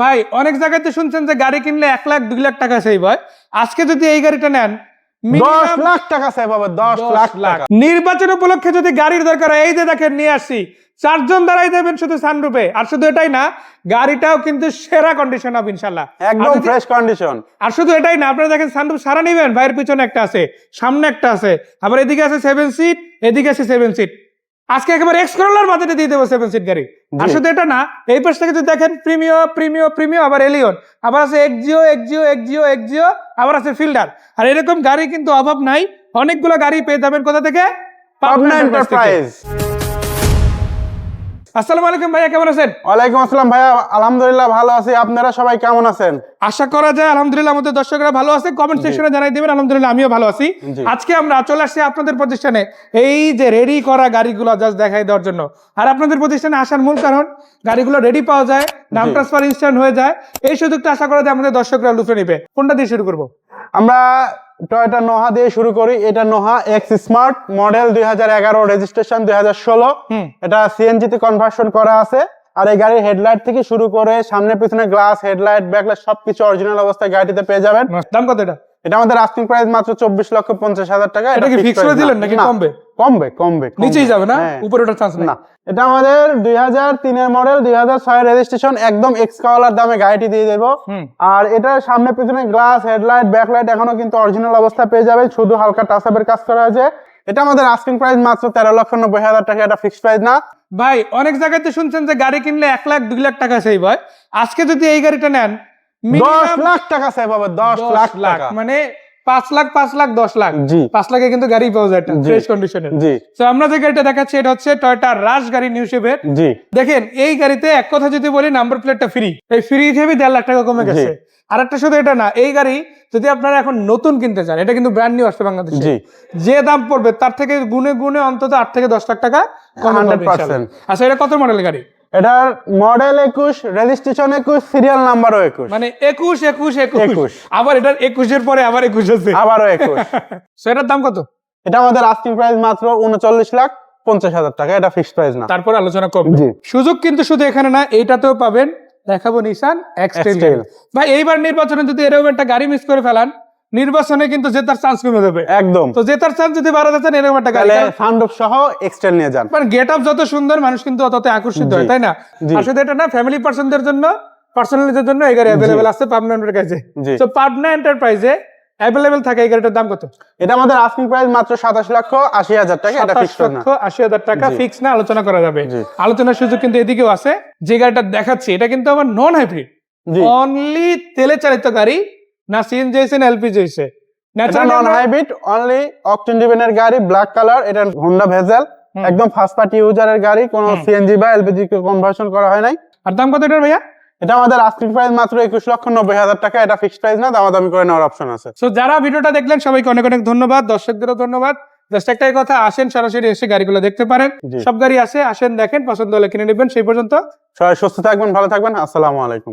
ভাই অনেক জায়গাতে শুনছেন যে গাড়ি কিনলে এক লাখ দুই লাখ টাকা সেভ হয়। আজকে যদি এই গাড়িটা নেন দশ লাখ টাকা সেভ হবে দশ লাখ টাকা। নির্বাচন উপলক্ষে যদি গাড়ির দরকার হয়, এই যে দেখেন নিয়ে আসছি। চারজন দাঁড়াই দেবেন শুধু সানরূপে আর শুধু এটাই না গাড়িটাও কিন্তু সেরা কন্ডিশন হবে ইনশাল্লাহ। একদম ফ্রেশ কন্ডিশন আর শুধু এটাই না আপনারা দেখেন সানরূপ সারা নিবেন। ভাইয়ের পিছনে একটা আছে সামনে একটা আছে। আবার এদিকে আছে সেভেন সিট এদিকে আছে সেভেন সিট আজকে একেবারে এক্স করোলার বাজেটে দিয়ে দেবো সেভেন সিট গাড়ি। আর শুধু এটা না এই পাশ থেকে যদি দেখেন প্রিমিও প্রিমিও প্রিমিও আবার এলিয়ন আবার আছে এক্সিও এক্সিও এক্সিও এক্সিও আবার আছে ফিল্ডার আর এরকম গাড়ি কিন্তু অভাব নাই অনেকগুলো গাড়ি পেয়ে যাবেন কোথা থেকে? পাবনা এন্টারপ্রাইজ আসসালামু আলাইকুম ভাইয়া কেমন আছেন? ওয়ালাইকুম আসসালাম ভাইয়া আলহামদুলিল্লাহ ভালো আছি। আপনারা সবাই কেমন আছেন? আশা করা যায় আলহামদুলিল্লাহ আমাদের দর্শকরা ভালো আছে। কমেন্ট সেকশনে জানাই দিবেন আলহামদুলিল্লাহ আমিও ভালো আছি। আজকে আমরা চলে আসছি আপনাদের প্রতিষ্ঠানে এই যে রেডি করা গাড়িগুলো জাস্ট দেখাই দেওয়ার জন্য। আর আপনাদের প্রতিষ্ঠানে আসার মূল কারণ গাড়িগুলো রেডি পাওয়া যায় নাম। ট্রান্সফার ইনস্ট্যান্ট হয়ে যায়। এই সুযোগটা আশা করা যায় আমাদের দর্শকরা লুফে নিবে। কোনটা দিয়ে শুরু করব? আমরা টয়োটা নোহা দিয়ে শুরু করি। এটা নোহা এক্স স্মার্ট মডেল দুই হাজার এগারো রেজিস্ট্রেশন দুই হাজার ষোলো। এটা সিএনজি তে কনভার্সন করা আছে। আর এই গাড়ির হেডলাইট থেকে শুরু করে সামনে পিছনে গ্লাস হেডলাইট ব্যাকলাইট সবকিছু অরিজিনাল অবস্থায় গাড়িতে পেয়ে যাবেন। দাম কত এটা? এটা আমাদের আস্কিং প্রাইস মাত্র চব্বিশ লক্ষ পঞ্চাশ হাজার টাকা। এটা কি ফিক্স করে দিলেন নাকি কমবে? কমবে কমবে। নিচেই যাবে না? হ্যাঁ। উপরে ওঠার চান্স না। এটা আমাদের দুই হাজার তিনের মডেল দুই হাজার ছয় রেজিস্ট্রেশন একদম এক্স কাওয়ালার দামে গাড়িটি দিয়ে দেবো। আর এটা সামনে পিছনে গ্লাস হেডলাইট ব্যাকলাইট এখনও কিন্তু অরিজিনাল অবস্থা পেয়ে যাবে শুধু হালকা টাচআপের কাজ করা আছে। এটা আমাদের আস্কিং প্রাইস মাত্র তেরো লক্ষ নব্বই হাজার টাকা। এটা ফিক্সড প্রাইস না। ভাই অনেক জায়গাতে শুনছেন যে গাড়ি কিনলে এক লাখ দুই লাখ টাকা সেভ হয়। আজকে যদি এই গাড়িটা নেন দশ লাখ টাকা সেভ হবে দশ দশ লাখ মানে পাঁচ লাখ পাঁচ লাখ দশ লাখ। জি। পাঁচ লাখে কিন্তু গাড়ি পাওয়া যায় ফ্রেশ কন্ডিশনের জি। তো আমরা যে গাড়িটা দেখাচ্ছি এটা হচ্ছে টয়টা রাশ গাড়ি নিউ শেপের জি। দেখেন এই গাড়িতে এক কথা যদি বলি নাম্বার প্লেটটা ফ্রি এই ফ্রি হিসেবে দেড় লাখ টাকা কমে গেছে। আর একটা শুধু এটা না এই গাড়ি যদি আপনারা এখন নতুন কিনতে চান এটা কিন্তু ব্র্যান্ড নিউ আসছে বাংলাদেশে। যে দাম পড়বে তার থেকে গুনে গুনে অন্তত আট থেকে দশ লাখ টাকা কমে পাবে 100% ইনশাআল্লাহ। আচ্ছা এটা কত মডেলের গাড়ি? এটার মডেল একুশ রেজিস্ট্রেশন একুশ সিরিয়াল নাম্বারও একুশ। মানে একুশ একুশ একুশ। 21 আবার এটার একুশের পরে আবার একুশ আছে। আবারও একুশ। এটার দাম কত? এটা আমাদের আস্কিং প্রাইস মাত্র উনচল্লিশ লাখ পঞ্চাশ হাজার টাকা। এটা ফিক্সড প্রাইস না। তারপর আলোচনা করব। সুযোগ কিন্তু শুধু এখানে না এইটাতেও পাবেন। দেখাবো নিশান এক্সটেল। ভাই এইবার নির্বাচনে যদি এরকম একটা গাড়ি মিস করে ফেলান নির্বাচনে কিন্তু জেতার চান্স কমে যাবে। একদম। তো জেতার চান্স যদি বাড়াতে চান এরকম একটা গাড়ি সানরুফ সহ এক্সটেল নিয়ে যান। মানে গেট আপ যত সুন্দর মানুষ কিন্তু তত আকর্ষিত হয় তাই না? শুধু এটা না ফ্যামিলি পার্সনদের জন্য পার্সোনালিদের জন্য এই গাড়ি অ্যাভেলেবেল আছে পাবনা এন্টার কাছে তো পাবনা এন্টারপ্রাইজে অ্যাভেলেবেল থাকে এই গাড়িটার দাম কত? এটা আমাদের আস্কিং প্রাইস মাত্র সাতাশ লক্ষ আশি হাজার টাকা এটা ফিক্সড না। লক্ষ আশি হাজার টাকা। ফিক্স না আলোচনা করা যাবে। আলোচনার সুযোগ কিন্তু এদিকেও আছে। যে গাড়িটা দেখাচ্ছি এটা কিন্তু আমার নন হাইব্রিড অনলি তেলে চালিত গাড়ি না সিএনজি হয়েছে না এলপিজি হয়েছে নন হাইব্রিড অনলি অকটেন ডিভেনের গাড়ি ব্ল্যাক কালার এটা হোন্ডা ভেজেল একদম ফার্স্ট পার্টি ইউজারের গাড়ি কোনো। সিএনজি বা এলপিজি কনভার্সন করা হয় নাই। আর দাম কত এটার ভাইয়া? এটা আমাদের আস্কিং প্রাইস মাত্র একুশ লক্ষ নব্বই হাজার টাকা এটা ফিক্সড প্রাইস না দামাদামি করে নেওয়ার অপশন আছে। সো যারা ভিডিওটা দেখলেন সবাইকে অনেক অনেক ধন্যবাদ দর্শকদেরও ধন্যবাদ। জাস্ট একটাই কথা আসেন সরাসরি এসে গাড়িগুলো দেখতে পারেন। সব গাড়ি আছে আসেন দেখেন পছন্দ হলে কিনে নেবেন। সেই পর্যন্ত সবাই সুস্থ থাকবেন ভালো থাকবেন আসসালামু আলাইকুম।